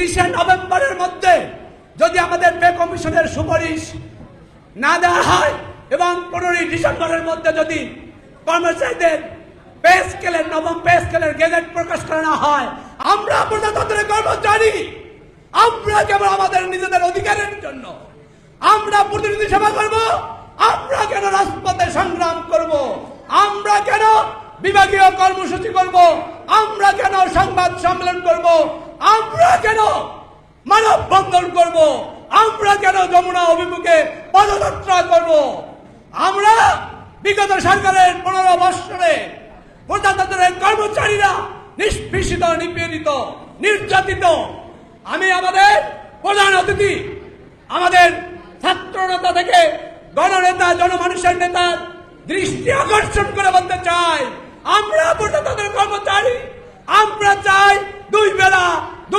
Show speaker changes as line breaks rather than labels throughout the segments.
তিরিশে নভেম্বরের মধ্যে যদি আমাদের পে কমিশনের সুপারিশ না দেওয়া হয় এবং পনেরোই ডিসেম্বরের মধ্যে যদি কর্মচারীদের পে স্কেলের নবম পে স্কেলের গেজেট প্রকাশ করা না হয়, আমরা প্রজাতন্ত্রের কর্মচারী। আমরা কেবল আমাদের নিজেদের অধিকারের জন্য। আমরা প্রতিনিধি সেবা করব, আমরা কেন রাজপথে সংগ্রাম করব? আমরা কেন বিভাগীয় কর্মসূচি করব? আমরা কেন সংবাদ সম্মেলন করব? আমরা কেন মানব বন্ধন করব? আমরা কেন যমুনা অভিমুখে পদযাত্রা করব? আমরা বিগত সরকারের পনেরো বৎসরে প্রজাতন্ত্রের কর্মচারীরা নিষ্পেষিত, নিপীড়িত, নির্যাতিত। আমি আমাদের প্রধান অতিথি, আমাদের ছাত্র নেতা থেকে গণনেতা, জনমানুষের নেতার দৃষ্টি আকর্ষণ করে বলতে চাই। আমরা প্রজাতন্ত্রের কর্মচারী আমরা চাই দুই বেলা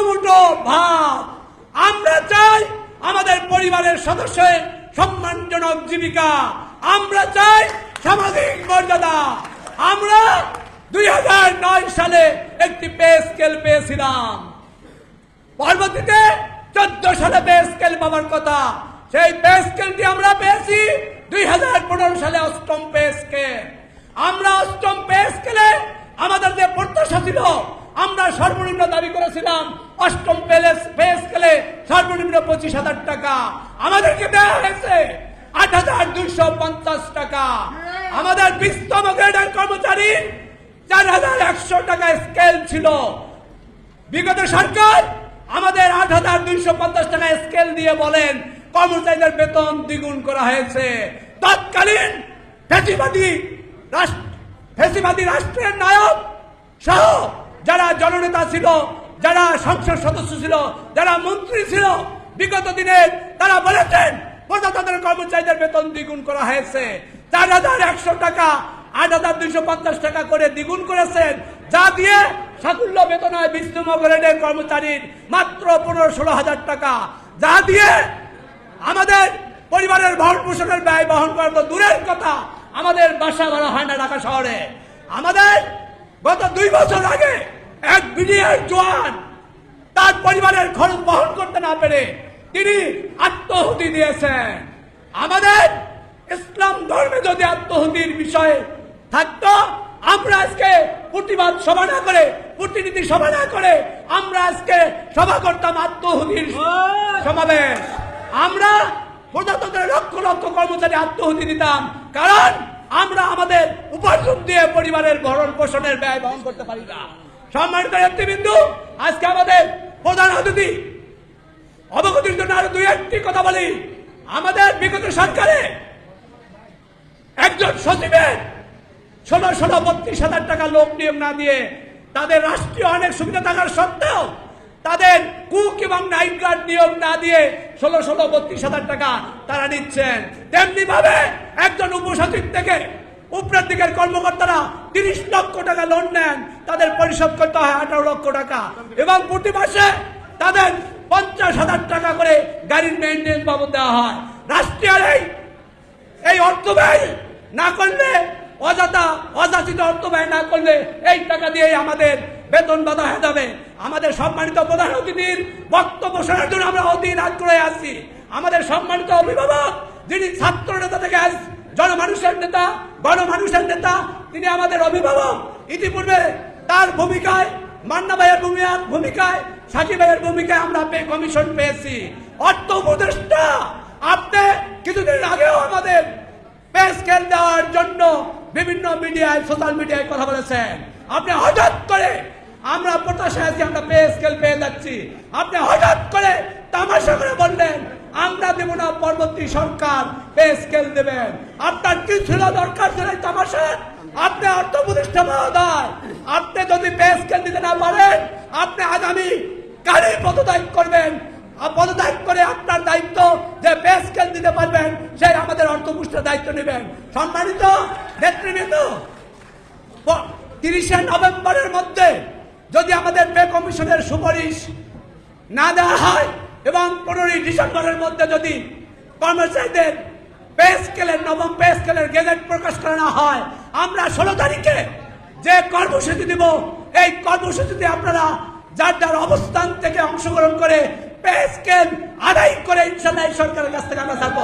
দুমুটো ভাত। আমরা চাই আমাদের পরিবারের সদস্যের সম্মানজনক জীবিকা। আমরা চাই সামাজিক মর্যাদা। আমরা দুই হাজার নয় সালে একটি পে স্কেল পেয়েছিলাম। পরবর্তীতে চোদ্দ সালে পে স্কেল পাওয়ার কথা। সেই পে স্কেলটি আমরা পেয়েছি দুই হাজার পনেরো সালে অষ্টম পে স্কেল। আমরা অষ্টম পে স্কেলে আমাদের যে প্রত্যাশা ছিল আমরা সর্বনিম্ন দাবি করেছিলাম, অষ্টম পে স্কেলে সর্বনিম্ন পঁচিশ হাজার টাকা। আমাদেরকে দেওয়া হয়েছে আট হাজার দুইশো পঞ্চাশ টাকা। আমাদের বিস্তম গ্রেডের কর্মচারী চার হাজার একশো টাকা স্কেল ছিল। বিগত সরকার আমাদের আট হাজার দুইশো পঞ্চাশ টাকা স্কেল দিয়ে বলেন, কর্মচারীদের বেতন দ্বিগুণ করা হয়েছে। তৎকালীন ফেসিবাদী রাষ্ট্র ফেসিবাদী রাষ্ট্রের নায়ক সহ যারা জননেতা ছিল, যারা সংসদ সদস্য ছিল, যারা মন্ত্রী ছিল, বিগত দিনে তারা বলেছেন, প্রজাতন্ত্রের কর্মচারীদের বেতন দ্বিগুণ করা হয়েছে। চার হাজার একশো টাকা, আট হাজার দুইশো পঞ্চাশ টাকা করে দ্বিগুণ করেছেন। যা দিয়ে সাকুল্য বেতন হয় বিষ্ণু গ্রেডের কর্মচারীর মাত্র পনেরো ষোলো হাজার টাকা। যা দিয়ে আমাদের পরিবারের ভরণ পোষণের ব্যয় বহন করা তো দূরের কথা। আমাদের বাসা ভাড়া হয় না ঢাকা শহরে। আমাদের গত দুই বছর আগে এক বিডিআর জোয়ান তার পরিবারের খরচ বহন করতে না পেরে তিনি আত্মহুতি দিয়েছেন। আমাদের ইসলাম ধর্মে যদি আত্মহুতির বিষয়ে থাকতো আমরা আজকে প্রতিবাদ সভা না করে প্রতিনিধি সভা না করে আমরা আজকে সভা করতাম আত্মহুতির সমাবেশ। আমরা প্রজাতন্ত্রের লক্ষ লক্ষ কর্মচারী আত্মহুতি দিতাম। কারণ আমরা আমাদের উপার্জন দিয়ে পরিবারের ভরণ পোষণের ব্যয় বহন করতে পারি না। সম্মানিত নেতৃবৃন্দু, আজকে আমাদের প্রধান অতিথি, অবগতির জন্য আরও দুই একটি কথা বলি। আমাদের বিগত সরকারে একজন সচিবের ষোলো ষোলো, বত্রিশ হাজার টাকা লোক নিয়োগ না দিয়ে তাদের রাষ্ট্রীয় অনেক সুবিধা থাকার সত্ত্বেও তাদের কুক এবং নাইট গার্ড নিয়োগ না দিয়ে ষোলো ষোলো, বত্রিশ হাজার টাকা তারা নিচ্ছেন। তেমনি ভাবে একজন উপসচিব থেকে উপরের দিকের কর্মকর্তারা তিরিশ লক্ষ টাকা লোন নেন, তাদের পরিশোধ করতে হয় আঠারো লক্ষ টাকা। এবং প্রতি মাসে তাদের পঞ্চাশ হাজার টাকা করে গাড়ির মেনটেন্স বাবদ দেওয়া হয়। রাষ্ট্রীয় এই এই অর্থ ব্যয় না করলে, অযথা অযাচিত অর্থ ব্যয় না করলে এই টাকা দিয়েই আমাদের বেতন বাধা হয়ে যাবে। আমাদের সম্মানিত প্রধান অতিথির বক্তব্য শোনার জন্য আমরা অধীর আগ্রহে আছি আমাদের সম্মানিত অভিভাবক যিনি ছাত্র নেতা থেকে আজ জনমানুষের নেতা, গণমানুষের নেতা, তিনি আমাদের অভিভাবক। ইতিপূর্বে তার ভূমিকায়, মান্না ভাইয়ের ভূমিকা- ভূমিকায় সাকিব ভাইয়ের ভূমিকায় আমরা কমিশন পেয়েছি। অর্থ উপদেষ্টা, আপনি কিছুদিন আগেও আমাদের পে স্কেল দেওয়ার জন্য বিভিন্ন মিডিয়ায় সোশ্যাল মিডিয়ায় কথা বলেছেন। আপনি হঠাৎ করে আমরা প্রত্যাশায় আছি, আমরা পে স্কেল পেয়ে যাচ্ছি। আপনি হঠাৎ করে তামাশা করে বললেন আমরা দেব না পরবর্তী সরকার। স্কেল দেবেন। আপনার কি ছিল দরকার ছিল এই তামাশার আপনি অর্থ প্রতিষ্ঠা মহোদয়। আপনি যদি পে স্কেল দিতে না পারেন, আপনি আগামী কারে পদত্যাগ করবেন। পদত্যাগ করে আপনার দায়িত্ব যে পে স্কেল দিতে পারবেন, সেই আমাদের অর্থ অর্থপুষ্টের দায়িত্ব নেবেন। সম্মানিত নেতৃবৃন্দ তিরিশে নভেম্বরের মধ্যে যদি আমাদের পে কমিশনের সুপারিশ না দেওয়া হয় এবং পনেরোই ডিসেম্বরের মধ্যে যদি কর্মচারীদের পে স্কেলের, নবম পে স্কেলের গেজেট প্রকাশ করানো হয়, আমরা ষোলো তারিখে যে কর্মসূচি দিব, এই কর্মসূচিতে আপনারা যার যার অবস্থান থেকে অংশগ্রহণ করে পে স্কেল আদায় করে ইনশাল্লাহ সরকারের কাছ থেকে আমরা থাকব